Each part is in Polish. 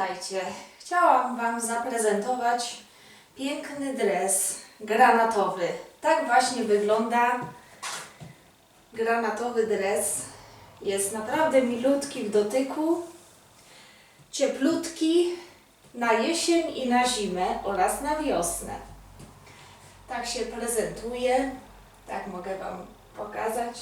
Witajcie. Chciałam Wam zaprezentować piękny dres granatowy. Tak właśnie wygląda granatowy dres. Jest naprawdę milutki w dotyku, cieplutki na jesień i na zimę oraz na wiosnę. Tak się prezentuje. Tak mogę Wam pokazać.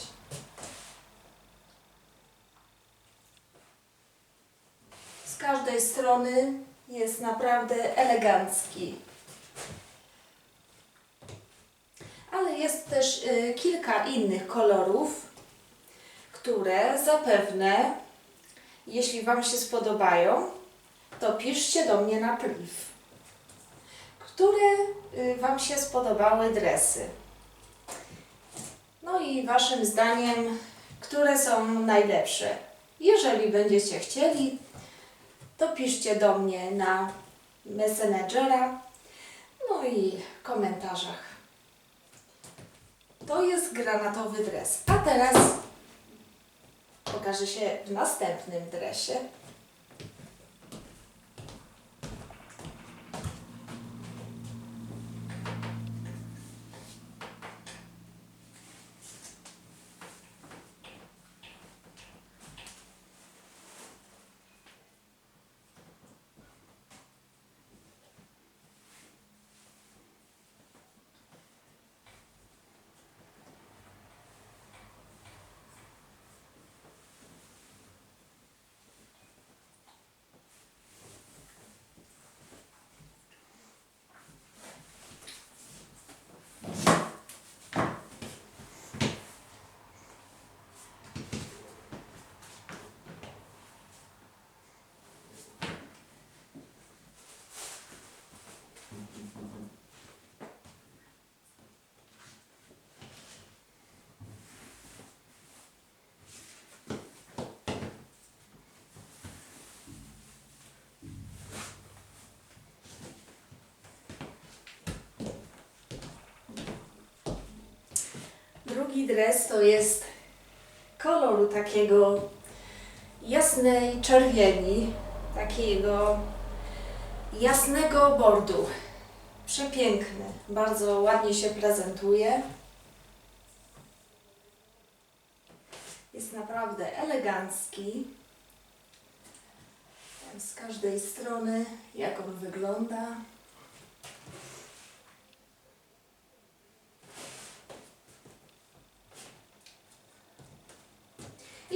Z każdej strony jest naprawdę elegancki. Ale jest też y, kilka innych kolorów, które zapewne, jeśli Wam się spodobają, to piszcie do mnie na priv. Które y, Wam się spodobały dresy? No i Waszym zdaniem, które są najlepsze? Jeżeli będziecie chcieli, to piszcie do mnie na Messengera, no i w komentarzach. To jest granatowy dres. A teraz pokażę się w następnym dresie. Drugi dres to jest koloru takiego jasnej czerwieni, takiego jasnego bordu. Przepiękny, bardzo ładnie się prezentuje. Jest naprawdę elegancki. Z każdej strony, jak on wygląda.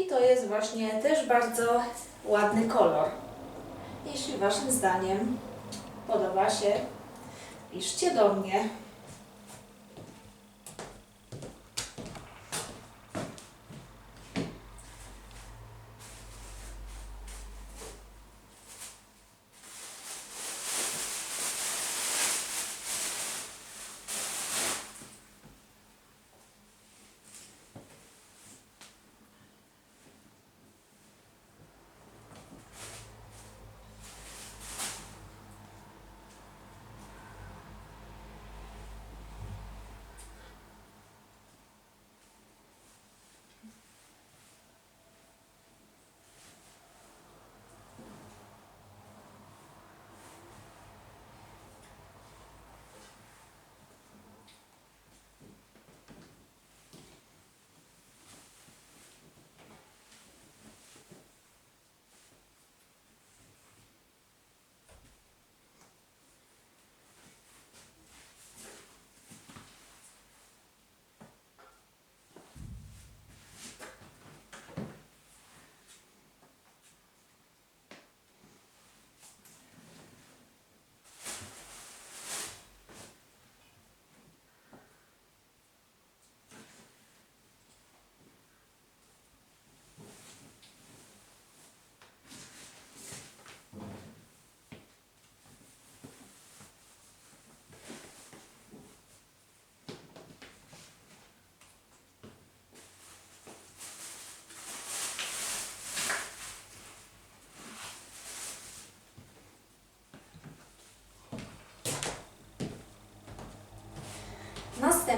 I to jest właśnie też bardzo ładny kolor. Jeśli Waszym zdaniem podoba się, piszcie do mnie.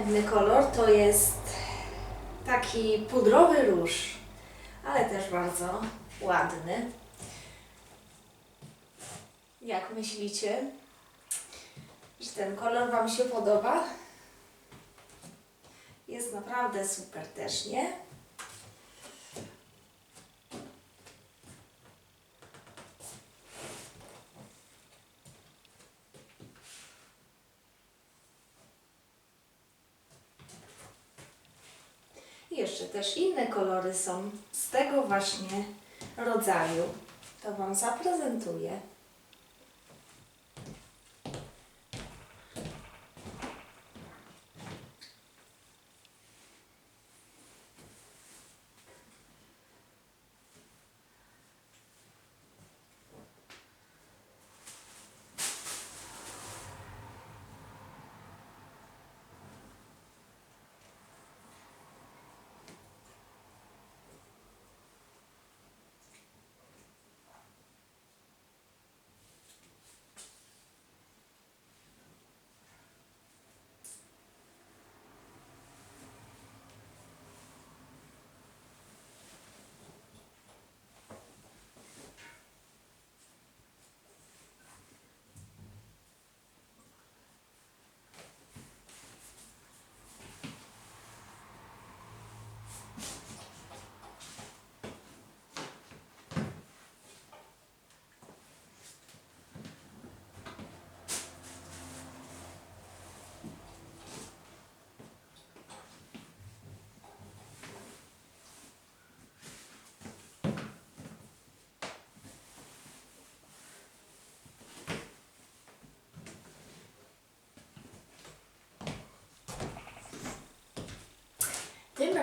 Następny kolor to jest taki pudrowy róż, ale też bardzo ładny. Jak myślicie? Czy ten kolor Wam się podoba? Jest naprawdę super też, nie? Jeszcze też inne kolory są z tego właśnie rodzaju. To Wam zaprezentuję.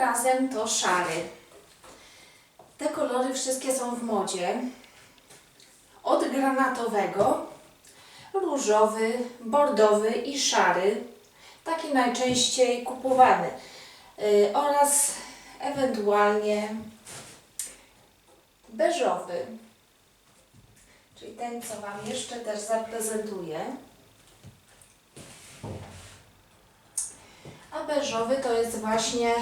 Razem to szary. Te kolory wszystkie są w modzie. Od granatowego, różowy, bordowy i szary. Taki najczęściej kupowany. Yy, oraz ewentualnie beżowy. Czyli ten, co Wam jeszcze też zaprezentuję. A beżowy to jest właśnie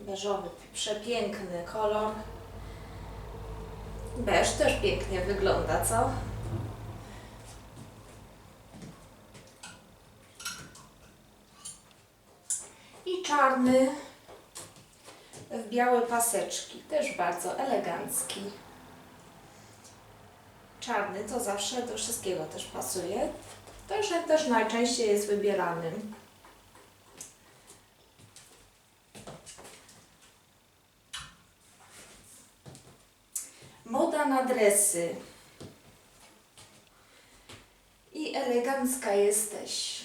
beżowy, przepiękny kolor. Beż też pięknie wygląda, co? I czarny w białe paseczki, też bardzo elegancki. Czarny to zawsze do wszystkiego też pasuje. Także też najczęściej jest wybierany. Na. I elegancka jesteś.